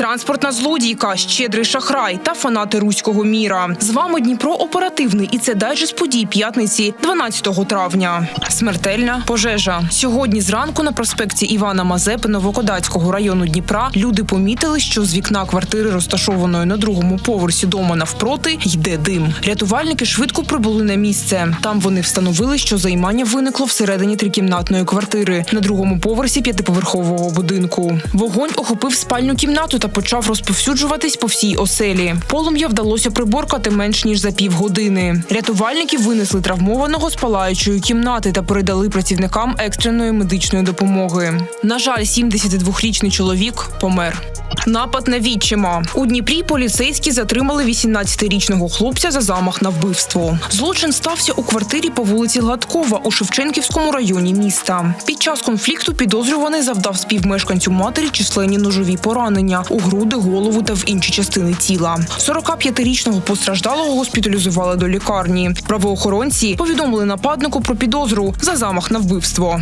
Транспортна злодійка, щедрий шахрай та фанати руського міра. З вами Дніпро оперативний і це дайджест подій п'ятниці 12 травня. Смертельна пожежа. Сьогодні зранку на проспекті Івана Мазепи Новокодацького району Дніпра люди помітили, що з вікна квартири, розташованої на другому поверсі дому навпроти, йде дим. Рятувальники швидко прибули на місце. Там вони встановили, що займання виникло всередині трикімнатної квартири на другому поверсі п'ятиповерхового будинку. Вогонь охопив спальню кімнату та почав розповсюджуватись по всій оселі. Полум'я вдалося приборкати менш ніж за півгодини. Рятувальники винесли травмованого з палаючої кімнати та передали працівникам екстреної медичної допомоги. На жаль, 72-річний чоловік помер. Напад на відчима у Дніпрі. Поліцейські затримали 18-річного хлопця за замах на вбивство. Злочин стався у квартирі по вулиці Гладкова у Шевченківському районі міста. Під час конфлікту підозрюваний завдав співмешканцю матері численні ножові поранення у груди, голову та в інші частини тіла. 45-річного постраждалого госпіталізували до лікарні. Правоохоронці повідомили нападнику про підозру за замах на вбивство.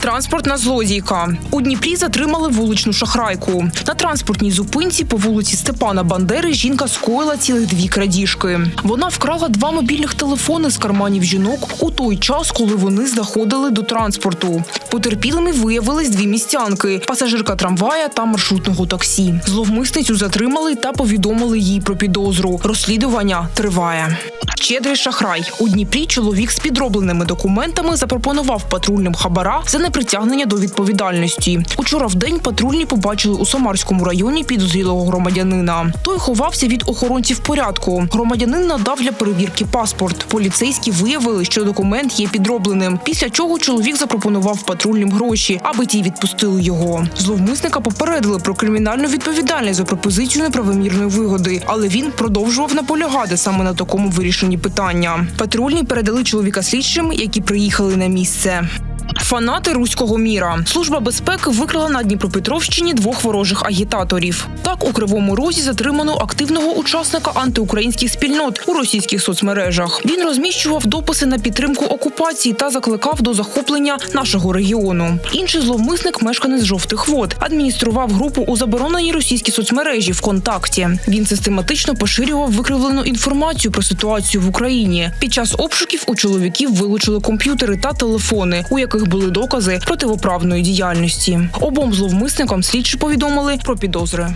Транспортна злодійка у Дніпрі затримали вуличну шахрайку. На транспортній зупинці по вулиці Степана Бандери жінка скоїла цілих дві крадіжки. Вона вкрала два мобільних телефони з карманів жінок у той час, коли вони заходили до транспорту. Потерпілими виявились дві містянки: пасажирка трамвая та маршрутного таксі. Зловмисницю затримали та повідомили їй про підозру. Розслідування триває. Щедрий шахрай у Дніпрі чоловік з підробленими документами запропонував патрульним хабара за непритягнення до відповідальності. Учора в день патрульні побачили у Самарському районі підозрілого громадянина. Той ховався від охоронців порядку. Громадянин надав для перевірки паспорт. Поліцейські виявили, що документ є підробленим. Після чого чоловік запропонував патрульним гроші, аби ті відпустили його. Зловмисника попередили про кримінальну відповідальність за пропозицію неправомірної вигоди, але він продовжував наполягати саме на такому вирішенні питання. Патрульні передали чоловіка слідчим, які приїхали на місце. Фанати руського міра. Служба безпеки викрила на Дніпропетровщині двох ворожих агітаторів. Так у кривому розі затримано активного учасника антиукраїнських спільнот у російських соцмережах. Він розміщував дописи на підтримку окупації та закликав до захоплення нашого регіону. Інший зловмисник, мешканець жовтих вод, адміністрував групу у забороненій російській соцмережі ВКонтакті. Він систематично поширював викривлену інформацію про ситуацію в Україні. Під час обшуків у чоловіків вилучили комп'ютери та телефони, у яких були докази противоправної діяльності. Обом зловмисникам слідчі повідомили про підозри.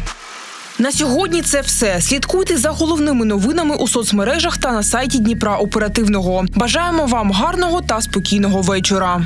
На сьогодні це все. Слідкуйте за головними новинами у соцмережах та на сайті Дніпра Оперативного. Бажаємо вам гарного та спокійного вечора.